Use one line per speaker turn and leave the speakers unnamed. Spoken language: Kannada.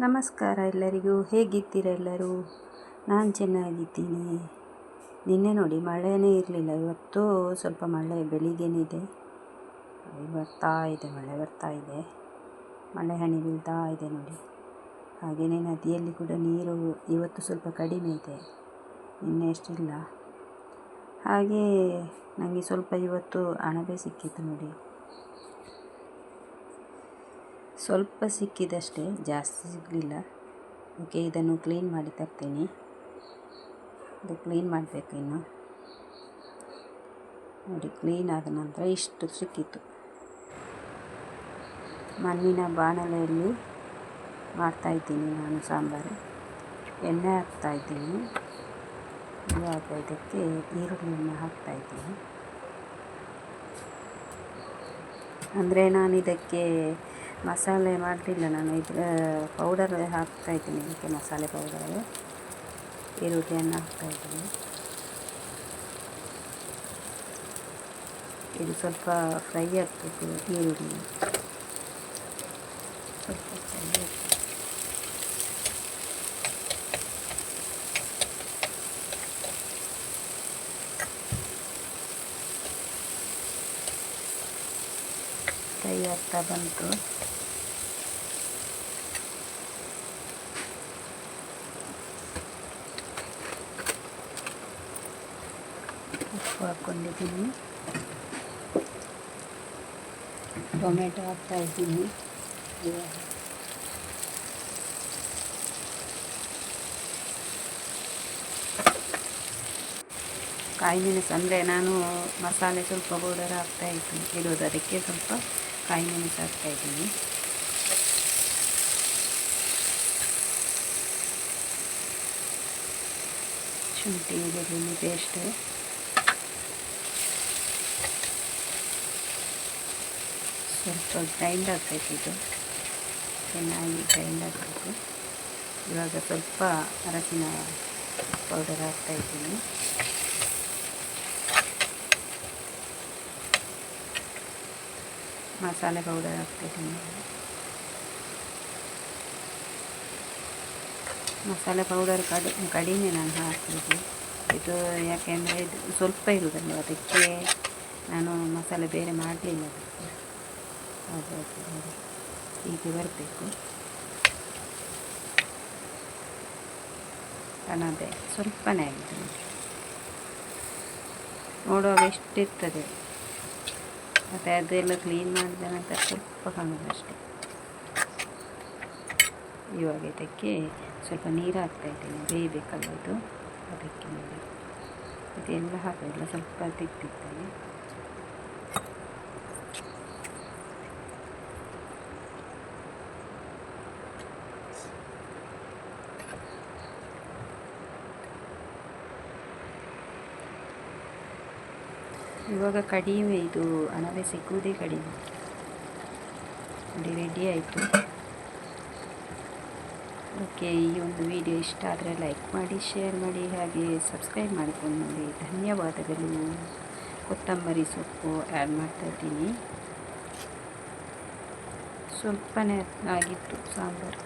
ನಮಸ್ಕಾರ ಎಲ್ಲರಿಗೂ. ಹೇಗಿದ್ದೀರ ಎಲ್ಲರೂ? ನಾನು ಚೆನ್ನಾಗಿದ್ದೀನಿ. ನಿನ್ನೆ ನೋಡಿ ಮಳೆನೇ ಇರಲಿಲ್ಲ. ಇವತ್ತು ಸ್ವಲ್ಪ ಮಳೆ ಬೆಳಿಗ್ಗೆನಿದೆ ಬರ್ತಾ ಇದೆ, ಮಳೆ ಬರ್ತಾ ಇದೆ. ಮಳೆ ಹನಿ ಬೀಳ್ತಾ ಇದೆ ನೋಡಿ. ಹಾಗೆಯೇ ನದಿಯಲ್ಲಿ ಕೂಡ ನೀರು ಇವತ್ತು ಸ್ವಲ್ಪ ಕಡಿಮೆ ಇದೆ. ನಿನ್ನೆ ಎಷ್ಟಿಲ್ಲ ಹಾಗೆ ನನಗೆ ಸ್ವಲ್ಪ ಇವತ್ತು ಅಣಬೆ ಸಿಕ್ಕಿತ್ತು ನೋಡಿ. ಸ್ವಲ್ಪ ಸಿಕ್ಕಿದಷ್ಟೇ ಜಾಸ್ತಿ ಸಿಗಲಿಲ್ಲ. ಓಕೆ ಇದನ್ನು ಕ್ಲೀನ್ ಮಾಡಿ ತರ್ತೀನಿ. ಇದು ಕ್ಲೀನ್ ಮಾಡಬೇಕು ಇನ್ನು. ನೋಡಿ ಕ್ಲೀನ್ ಆದ ನಂತರ ಇಷ್ಟು ಸಿಕ್ಕಿತ್ತು. ಮಣ್ಣಿನ ಬಾಣಲೆಯಲ್ಲಿ ಮಾಡ್ತಾಯಿದ್ದೀನಿ ನಾನು ಸಾಂಬಾರು. ಎಣ್ಣೆ ಹಾಕ್ತಾಯಿದ್ದೀನಿ ಇವಾಗ ಇದಕ್ಕೆ ಈರುಳ್ಳಿಯನ್ನು ಹಾಕ್ತಾಯಿದ್ದೀನಿ ಅಂದರೆ ನಾನು ಇದಕ್ಕೆ ಮಸಾಲೆ ಮಾಡಲಿಲ್ಲ ನಾನು. ಇದು ಪೌಡರ್ ಹಾಕ್ತಾಯಿದ್ದೀನಿ ಇದಕ್ಕೆ ಮಸಾಲೆ ಪೌಡರ್ ಈರುಳ್ಳಿಯನ್ನು ಹಾಕ್ತಾಯಿದ್ದೀನಿ ಇದು ಸ್ವಲ್ಪ ಫ್ರೈ ಆಗ್ತಿತ್ತು, ಈರುಳ್ಳಿ. ಸ್ವಲ್ಪ ಫ್ರೈ ಆಗಬೇಕು ಫ್ರೈ ಆಗ್ತಾ ಬಂತು ಉಪ್ಪು ಹಾಕ್ಕೊಂಡಿದ್ದೀನಿ ಟೊಮೆಟೊ ಹಾಕ್ತಾ ಇದ್ದೀನಿ ಕಾಯಿ ಮೆಣಸು ಅಂದರೆ ನಾನು ಮಸಾಲೆ ಸ್ವಲ್ಪ ಪೌಡರ್ ಹಾಕ್ತಾ ಇದ್ದೀನಿ ಇರೋದು ಅದಕ್ಕೆ ಸ್ವಲ್ಪ ಕಾಯಿ ಮೆಣಸು ಹಾಕ್ತಾ ಇದ್ದೀನಿ. ಶುಂಠಿ ಬೆಳ್ಳುಳ್ಳಿ ಪೇಸ್ಟ್ ಸ್ವಲ್ಪ ಗ್ರೈಂಡ್ ಆಗ್ತೈತಿದ್ದು ಚೆನ್ನಾಗಿ ಗ್ರೈಂಡ್ ಆಗಬೇಕು ಇವಾಗ ಸ್ವಲ್ಪ ಅರಸಿನ ಪೌಡರ್ ಹಾಕ್ತಾಯಿದ್ದೀನಿ ಮಸಾಲೆ ಪೌಡರ್ ಹಾಕ್ತಿದ್ದೀನಿ ಮಸಾಲೆ ಪೌಡರ್ ಕಡಿ ಕಡಿಮೆ ನಾನು ಹಾಕಿದ್ದು ಇದು ಯಾಕೆಂದರೆ ಇದು ಸ್ವಲ್ಪ ಇರುವುದಲ್ಲ ಅದಕ್ಕೆ ನಾನು ಮಸಾಲೆ ಬೇರೆ ಮಾಡಲಿಲ್ಲ ಅದಕ್ಕೆ. ಹೀಗೆ ಬರಬೇಕು. ಅನ್ನೋದೇ ಸ್ವಲ್ಪನೇ ಆಗಿದೆ ನೋಡುವಾಗ ಎಷ್ಟಿರ್ತದೆ. ಮತ್ತು ಅದೆಲ್ಲ ಕ್ಲೀನ್ ಮಾಡಿದ ನಂತರ ಸ್ವಲ್ಪ ಕಾಣೋದಷ್ಟೇ ಇವಾಗ ಇದಕ್ಕೆ ಸ್ವಲ್ಪ ನೀರು ಹಾಕ್ತಾಯಿದ್ದೀನಿ ಬೇಯಬೇಕಲ್ಲ ಇದು ಅದಕ್ಕೆ ನೋಡಿ ಇದೆಲ್ಲ ಹಾಕೋದಿಲ್ಲ ಸ್ವಲ್ಪ ತೆಗ್ದಿರ್ತೇನೆ ಇವಾಗ ಕಡಿಮೆ ಇದು ಅಣಬೆ ಸಿಗುವುದೇ ಕಡಿಮೆ. ನೋಡಿ ರೆಡಿ ಆಯಿತು. ಓಕೆ ಈ ಒಂದು ವಿಡಿಯೋ ಇಷ್ಟ ಆದರೆ ಲೈಕ್ ಮಾಡಿ ಶೇರ್ ಮಾಡಿ, ಹಾಗೆ ಸಬ್ಸ್ಕ್ರೈಬ್ ಮಾಡಿಕೊಂಡು ನೋಡಿ. ಧನ್ಯವಾದಗಳು. ಕೊತ್ತಂಬರಿ ಸೊಪ್ಪು ಆ್ಯಡ್ ಮಾಡ್ತಾಯಿದ್ದೀನಿ ಸ್ವಲ್ಪನೇ ಆಗಿತ್ತು ಸಾಂಬಾರು.